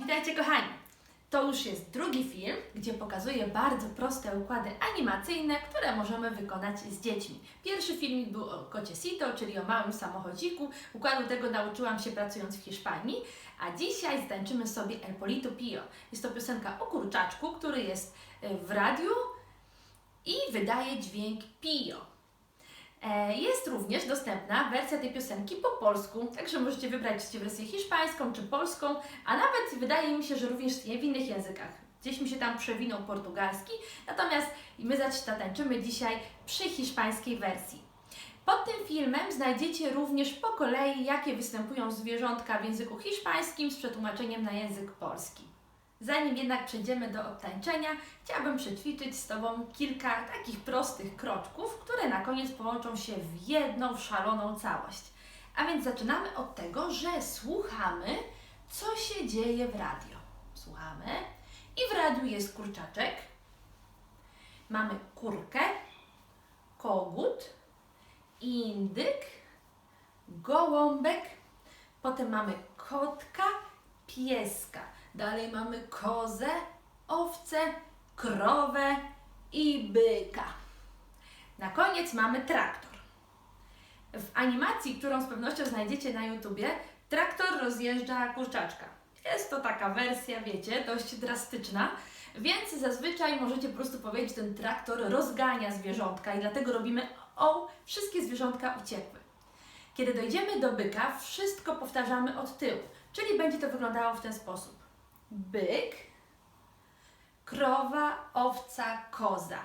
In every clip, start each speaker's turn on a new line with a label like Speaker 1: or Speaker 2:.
Speaker 1: Witajcie kochani! To już jest drugi film, gdzie pokazuję bardzo proste układy animacyjne, które możemy wykonać z dziećmi. Pierwszy filmik był o kocie Sito, czyli o małym samochodziku. Układu tego nauczyłam się pracując w Hiszpanii, a dzisiaj ztańczymy sobie El Polito Pio. Jest to piosenka o kurczaczku, który jest e, w radiu i wydaje dźwięk Pio. E, Jest również dostępna wersja tej piosenki po polsku, także możecie wybrać czy wersję hiszpańską czy polską, a nawet wydaje mi się, że również w innych językach. Gdzieś mi się tam przewinął portugalski, natomiast my zatańczymy dzisiaj przy hiszpańskiej wersji. Pod tym filmem znajdziecie również po kolei, jakie występują zwierzątka w języku hiszpańskim z przetłumaczeniem na język polski. Zanim jednak przejdziemy do odtańczenia, chciałabym przećwiczyć z Tobą kilka takich prostych kroczków, które na koniec połączą się w jedną szaloną całość. A więc zaczynamy od tego, że słuchamy, co się dzieje w radio. Słuchamy i w radiu jest kurczaczek, mamy kurkę, kogut, indyk, gołąbek, potem mamy kotka, pieska. Dalej mamy kozę, owcę, krowę i byka. Na koniec mamy traktor. W animacji, którą z pewnością znajdziecie na YouTubie, traktor rozjeżdża kurczaczka. Jest to taka wersja, wiecie, dość drastyczna, więc zazwyczaj możecie po prostu powiedzieć, że ten traktor rozgania zwierzątka i dlatego robimy o, wszystkie zwierzątka uciekły. Kiedy dojdziemy do byka, wszystko powtarzamy od tyłu, czyli będzie to wyglądało w ten sposób byk, krowa, owca, koza,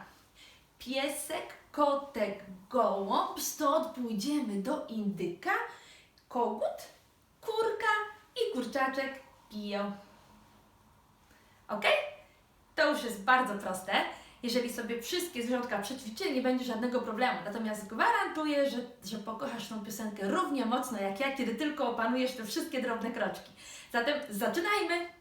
Speaker 1: piesek, kotek, gołąb, stąd pójdziemy do indyka, kogut, kurka i kurczaczek piją. Ok? To już jest bardzo proste. Jeżeli sobie wszystkie zwierzątka przećwiczyli, nie będzie żadnego problemu. Natomiast gwarantuję, że, że pokochasz tą piosenkę równie mocno jak ja, kiedy tylko opanujesz te wszystkie drobne kroczki. Zatem zaczynajmy!